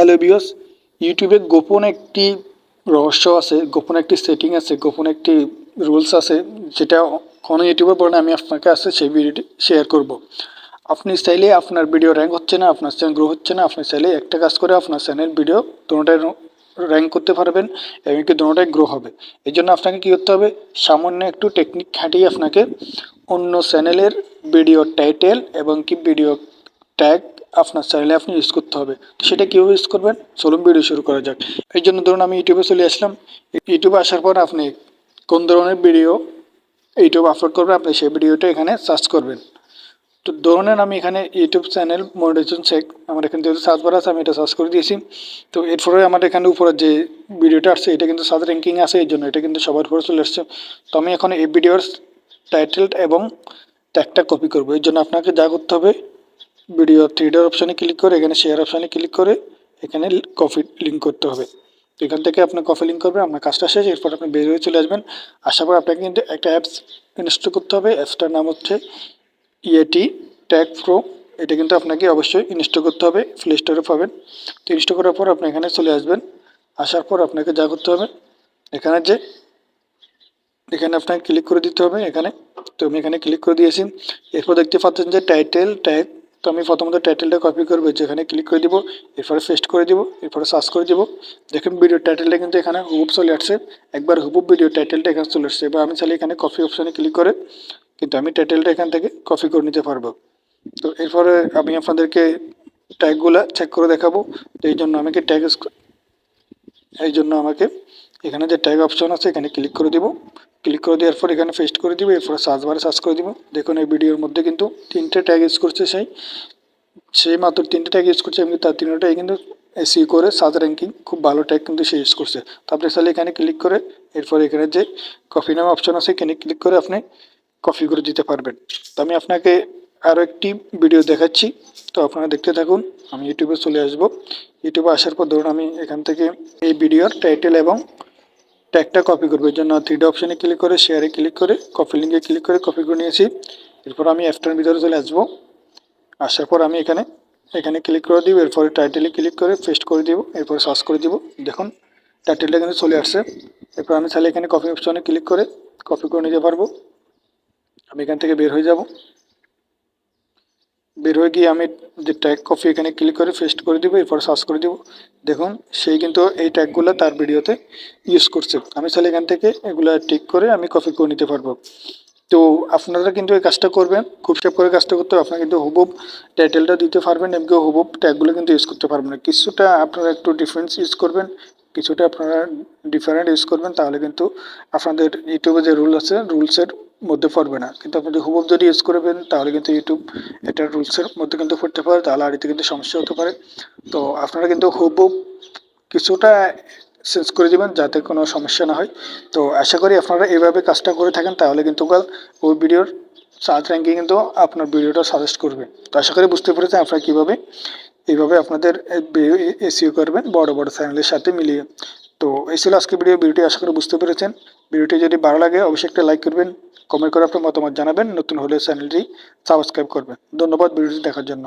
Hello বিয়স ইউটিউবে গোপন একটি রহস্য আছে, গোপন একটি সেটিং আছে, গোপন একটি রুলস আছে, যেটা কোনো ইউটিউবে বলে আমি আপনাকে আছে সেই ভিডিওটি শেয়ার করব। আপনি চাইলে আপনার ভিডিও র্যাঙ্ক হচ্ছে না, আপনার চ্যানেল গ্রো হচ্ছে না, আপনি চাইলে একটা কাজ করে আপনার চ্যানেল ভিডিও দুটোটাই র্যাঙ্ক করতে পারবেন, এবং এমনকি দুটোটাই গ্রো হবে। এই জন্য আপনাকে কী করতে হবে, সামান্য একটু টেকনিক খাটিয়ে আপনাকে অন্য চ্যানেলের ভিডিও টাইটেল এবং কি ভিডিও ট্যাগ আপনার চ্যানেলে আপনি ইউজ করতে হবে। তো সেটা কীভাবে ইউজ করবেন? চলুন ভিডিও শুরু করা যাক। এই জন্য ধরুন আমি ইউটিউবে চলে আসলাম। ইউটিউবে আসার পর আপনি কোন ধরনের ভিডিও ইউটিউব আপলোড করবেন, আপনি সেই ভিডিওটা এখানে সার্চ করবেন। তো ধরুন আমি এখানে ইউটিউব চ্যানেল মনিটাইজেশন চেক আমার এখানে যেহেতু সার্চ বার আছে, আমি এটা সার্চ করে দিয়েছি। তো এরপরে আমার এখানে উপরে যে ভিডিওটা আসছে, এটা কিন্তু সার্চ র্যাঙ্কিং আছে, এই জন্য এটা কিন্তু সবার উপরে চলে আসছে। তো আমি এখন এই ভিডিওর টাইটেল এবং ট্যাগটা কপি করব। এর জন্য আপনাকে যা করতে হবে ভিডিও থ্রিডার অপশানে ক্লিক করে, এখানে শেয়ার অপশানে ক্লিক করে, এখানে কপি লিঙ্ক করতে হবে। তো এখান থেকে আপনি কপি লিঙ্ক করবেন আপনার কাজটা শেষ, এরপর আপনি বের হয়ে চলে আসবেন। আসার পর আপনাকে কিন্তু একটা অ্যাপস ইনস্টল করতে হবে অ্যাপসটার নাম হচ্ছে ইয়েটি ট্যাগ প্রো এটা কিন্তু আপনাকে অবশ্যই ইনস্টল করতে হবে প্লে স্টোরে পাবেন। তো ইনস্টল করার পর আপনি এখানে চলে আসবেন। আসার পর আপনাকে যা করতে হবে, এখানে যে, এখানে আপনাকে ক্লিক করে দিতে হবে এখানে। তো আমি এখানে ক্লিক করে দিয়েছি। এরপর দেখতে পাচ্ছেন যে টাইটেল ট্যাগ তো আমি প্রথমত টাইটেলটা কপি করব যেখানে ক্লিক করে দিব, এরপরে পেস্ট করে দিব, এরপরে সার্চ করে দিব। দেখুন ভিডিও টাইটেলটা কিন্তু এখানে হুবুব চলে আসছে। একবার হুবুব ভিডিও টাইটেলটা এখানে চলে আসছে। এবার আমি চাইলে এখানে কপি অপশানে ক্লিক করে কিন্তু আমি টাইটেলটা এখান থেকে কপি করে নিতে পারব। তো এরপরে আমি আপনাদেরকে ট্যাগগুলো চেক করে দেখাবো। তো এই জন্য আমাকে ট্যাগ এই জন্য আমাকে এখানে যে ট্যাগ অপশন আছে, এখানে ক্লিক করে দিব। ক্লিক করে দেওয়ার পর এখানে পেস্ট করে দিব, এরপরে সার্চ বারে সার্চ করে দিব। দেখুন এই ভিডিওর মধ্যে কিন্তু তিনটে ট্যাগ ইউজ করছে সেই। সেই মাত্র তিনটে ট্যাগ ইউজ করছে, এমনি তার তিনটাই কিন্তু এসি করে সার্চ র্যাঙ্কিং খুব ভালো ট্যাগ কিন্তু সে ইউজ করছে। তো আপনি চাইলে এখানে ক্লিক করে এরপর এখানে যে কপি নামে অপশন আছে, এখানে ক্লিক করে আপনি কপি করে দিতে পারবেন। তো আমি আপনাকে আরও একটি ভিডিও দেখাচ্ছি। তো আপনারা দেখতে থাকুন, আমি ইউটিউবে চলে আসব। ইউটিউবে আসার পর ধরুন আমি এখান থেকে এই ভিডিওর টাইটেল এবং ট্যাগটা কপি করব। এর জন্য থ্রিডি অপশানে ক্লিক করে শেয়ারে ক্লিক করে কপি লিঙ্কে ক্লিক করে কপি করে নিয়েছি। এরপর আমি অ্যাপটার ভিতরে চলে আসব। আসার পর আমি এখানে এখানে ক্লিক করে দিব, এরপরে টাইটেলে ক্লিক করে পেস্ট করে দিব, এরপর সার্চ করে দিব। দেখুন টাইটেলটা কিন্তু চলে আসছে। এরপর আমি চাইলে এখানে কপি অপশনে ক্লিক করে কপি করে নিতে পারব। আমি এখান থেকে বের হয়ে যাব। বের হয়ে গিয়ে আমি যে ট্যাগ কপি এখানে ক্লিক করে পেস্ট করে দিব, এরপর সার্চ করে দিব। দেখুন সেই কিন্তু এই ট্যাগগুলো তার ভিডিওতে ইউজ করছে। আমি তাহলে এখান থেকে এগুলো টিক করে আমি কপি করে নিতে পারব। তো আপনারা কিন্তু এই কাজটা করবেন, খুব সেভ করে কাজটা করতে হবে। আপনারা কিন্তু হুবুব টাইটেলটা দিতে পারবেন এমনি হুবুব ট্যাগগুলো কিন্তু ইউজ করতে পারবেন না। কিছুটা আপনারা একটু ডিফারেন্স ইউজ করবেন, কিছুটা আপনারা ডিফারেন্ট ইউজ করবেন, তাহলে কিন্তু আপনাদের ইউটিউবে যে রুল আছে রুলসের মধ্যে পড়বে না। কিন্তু আপনি যদি হুবুব যদি ইউজ করবেন তাহলে কিন্তু ইউটিউব এটা রুলসের মধ্যে কিন্তু পড়তে পারে, তাহলে আর এতে কিন্তু সমস্যা হতে পারে। তো আপনারা কিন্তু হুবুব কিছুটা চেঞ্জ করে দেবেন যাতে কোনো সমস্যা না হয়। তো আশা করি আপনারা এইভাবে কাজটা করে থাকেন, তাহলে কিন্তু ওই ভিডিওর সার্চ র্যাঙ্কিং কিন্তু আপনার ভিডিওটা সাজেস্ট করবে। তো আশা করি বুঝতে পেরেছেন আপনারা কীভাবে, এইভাবে আপনাদের এসিও করবেন বড় বড় চ্যানেলের সাথে মিলিয়ে। তো এই ছিল আজকে ভিডিও ভিডিওটি আশা করি বুঝতে পেরেছেন। ভিডিওটি যদি ভালো লাগে, অবশ্যই একটা লাইক করবেন। কমেন্ট করে আপনার মতামত জানাবেন। নতুন হলে চ্যানেলটি সাবস্ক্রাইব করবেন। ধন্যবাদ ভিডিওটি দেখার জন্য।